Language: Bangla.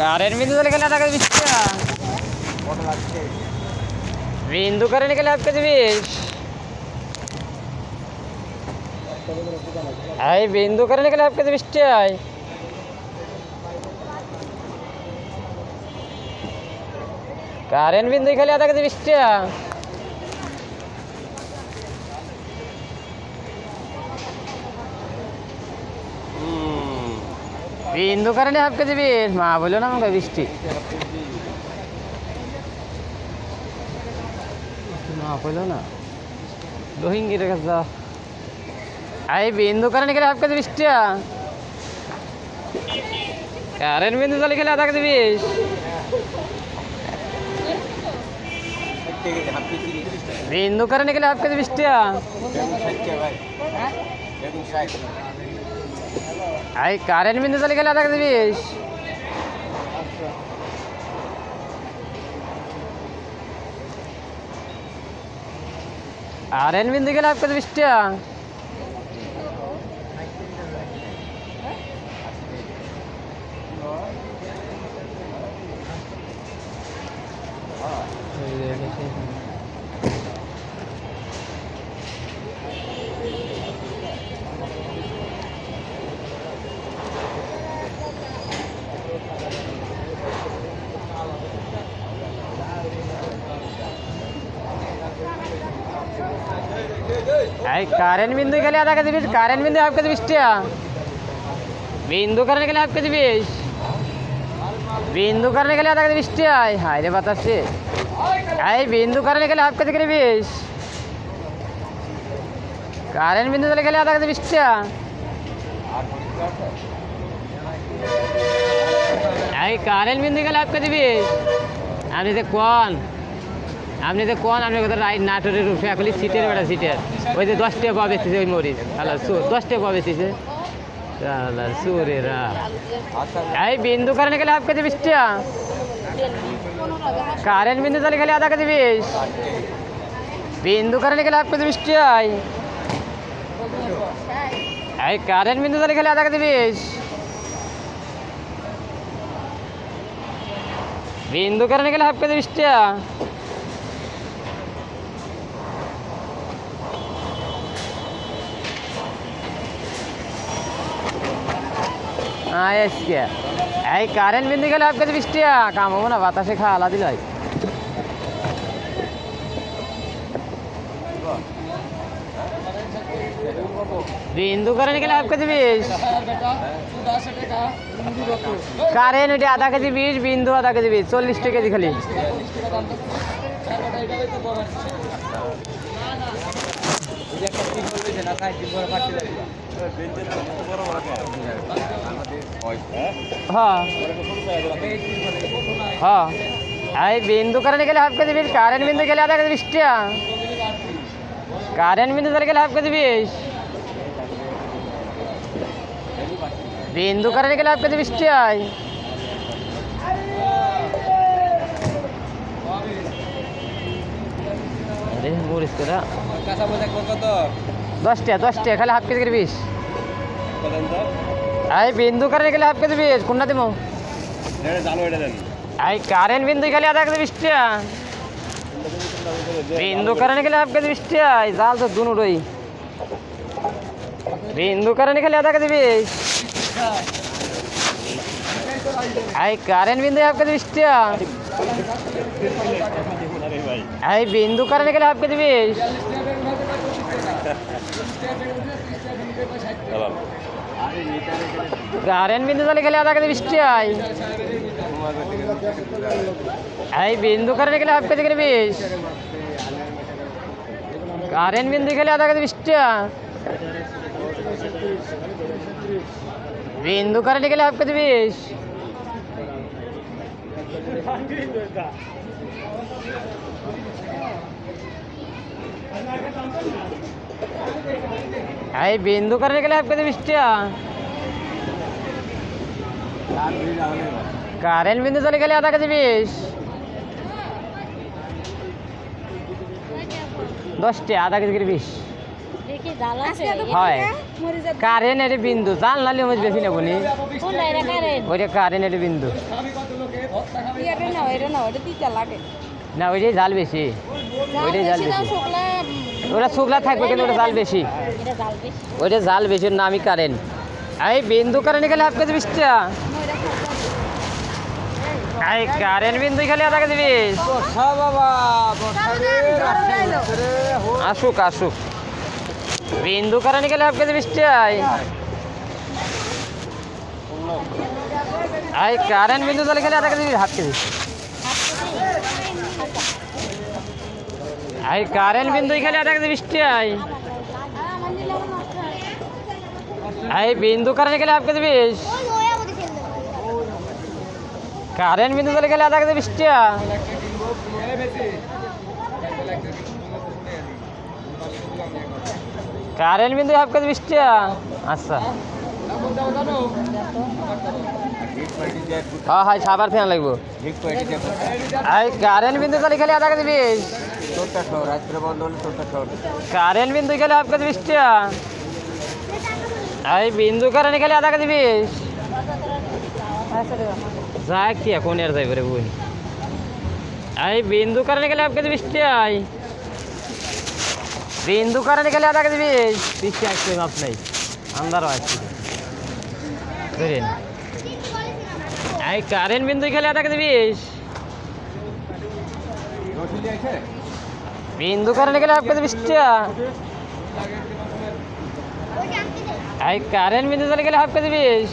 কারেন্ট বিন্দু চলে গেলে টাকা। দিবিস বিন্দু কারেন্ট গেলে আপকে বিশ। এই বিন্দু কারেন্ট গেলে আপকে দিবিস আয় কারেন্ট বিন্দু খেলে আধা কেজি বিন্দু কারেন্ট হাফ কেজি বিশ মা বলল না আমাকে বৃষ্টি। মা বলল না। রোহিঙ্গি রেখে যা এই বিন্দু কারেন্ট গেলে হাফ কেজি বৃষ্টি কারেন্ট বিন্দু তাহলে খেলে আধা কেজি বিশ বিন্দু কারেন্ট গেলে হাফ কেজি বৃষ্টি এই কারেন্ট বিন্দু তাহলে গেলে কেজি বিশ আর এন বিন্দু গেলে হাফ কেজি বৃষ্টি এই কারেন্ট বিন্দু গেলে আধা কেজি বিশ কারেন্ট বিন্দু হাফ কেজি বৃষ্টি বিন্দু কারণে গেলে হাফ কেজি বিশ বিন্দু কারণে গেলে আধা কেজি আয়, হায় রে বাতাসে। এই বিন্দু কারণে গেলে হাফ কেজি করে বিশ কারেন্ট বিন্দু তাহলে গেলে আধা কেজি বৃষ্টি এই কারেন্ট বিন্দু গেলে হাফ কেজি বিশ আপনি যে কোন আপনি যে কোন আপনি কোথাও রাইট নাটোরের রূপে এখন সিটের বেড়া সিটের। ওই যে দশ টাকা পাবে ওই মরিচ। হ্যালো সুর দশ টাকা পাবে সিটে সুরেরা এই বিন্দু কারণে গেলে হাফ কেজি বিশ টাকা কারেন্ট বিন্দু তাহলে গেলে আধা কেজি বিশ। বিন্দু কারণে গেলে হাফ কেজি বিশ টাকা এই কারেন্ট বিন্দু তাহলে গেলে আধা কেজি বিন্দু কারণে গেলে হাফ কেজি বিশ টাকা আজকে। এই কারেন্ট বিন্দু গেলে বিশ টাকা কাম হব না, বাতাসে খা আলাদি লাই বিন্দু কারেন্ট গেলে হাফ কেজি বিশ কারেন্ট ওইটা আধা কেজি বিশ বিন্দু আধা কেজি বিশ চল্লিশ টাকা কেজি খালি। হ্যাঁ। হ্যাঁ। এই বিন্দু কারেন্ট গেলে হাফ কেজি বিশ কারেন্ট বিন্দু গেলে আধা কেজি বিশ টাকা কারেন্ট বিন্দু তাহলে গেলে হাফ কেজি বিশ বিন্দু কারেন্ট গেলে হাফ কেজি বিশ টাকায় আরে মরিস তোরা। কাঁচা বোঝা কত দশ টাকা দশ টাকা খালি হাফ কেজি করে বিশ এই বিন্দু কারেন্ট গেলে হাফ কেজি বিশ কোনটা দিব জানো এটা দেন। এই কারেন্ট বিন্দু গেলে আধা কেজি বিশ টাকা বিন্দু কারেন্ট গেলে হাফ কেজি বিশ টাকা এই জাল তো দুনুরই বিন্দু কারেন্ট গেলে আধা কেজি বিশ এই কারেন্ট বিন্দু হাফ কেজি বিশ টাকা আরে বিন্দু চলে গেলে আধা কেজি বিশ টাকায় এই বিন্দু কারেন্ট গেলে হাফ কেজি করে বিশ কারেন্ট বিন্দু গেলে আধা কেজি বিশ টাকা বিন্দু কারেন্ট গেলে হাফ কেজি বিশ এই বিন্দু কারেন্ট গেলে কেজি বিশ টাকা কারেন্ট বিন্দু চলে গেলে আধা কেজি বিশ দশটি আধা কেজি করে বিশ জাল হয়। কারেন্ট বিন্দু জাল নালে মজ বেশি ওইটা কারেন্ট বিন্দু। না ওইটাই জাল বেশি। ওইটাই জাল বেশি ওটা শুকলা থাকবে কিন্তু ওটা জাল বেশি। জাল ওইটা জাল বেশি নামই কারেন্ট। এই বিন্দু কারেন্ট গেলে হাফ কেজি বিশটা এই কারেন্ট বিন্দু খালি আধা কেজি বিশ আসুক আসুক। বিন্দু কারেন্ট গেলে হাফ কেজি বিশটাই এই কারেন্ট বিন্দু তাহলে খেলে আধা কেজি হাফ কেজি এই কারেন্ট বিন্দু খেলে আধা কেজি বিশটাই এই বিন্দু কারেন্ট হাফ কেজি বিশ কারেন্ট বিন্দু তাহলে গেলে আধা কেজি বিশটা কারেন্ট বিন্দু কেজি বিশটা আচ্ছা। হ্যাঁ হ্যাঁ সাবার ফ্যান লাগবো। এই কারেন্ট বিন্দু তাহলে খালি আধা কেজি বিশ কারেন্ট বিন্দু গেলে হাফ কেজি বিশটা এই বিন্দু কারেন্ট গেলে আধা কেজি বিশ যাক কি এখন আর যাইব রে বই এই বিন্দু কারণে গেলে হাফ কেজি বিশটাই বিন্দু কারণে গেলে আধা কেজি বিশ বিশটা আসছে মাপ নাই আন্দারও আসছে ধরেন এই কারেন্ট বিন্দু গেলে আধা কেজি বিশ বিন্দু কারণে গেলে হাফ বৃষ্টিয়া আই কারেন্ট বিন্দু চলে গেলে হাফ কেজি বিশ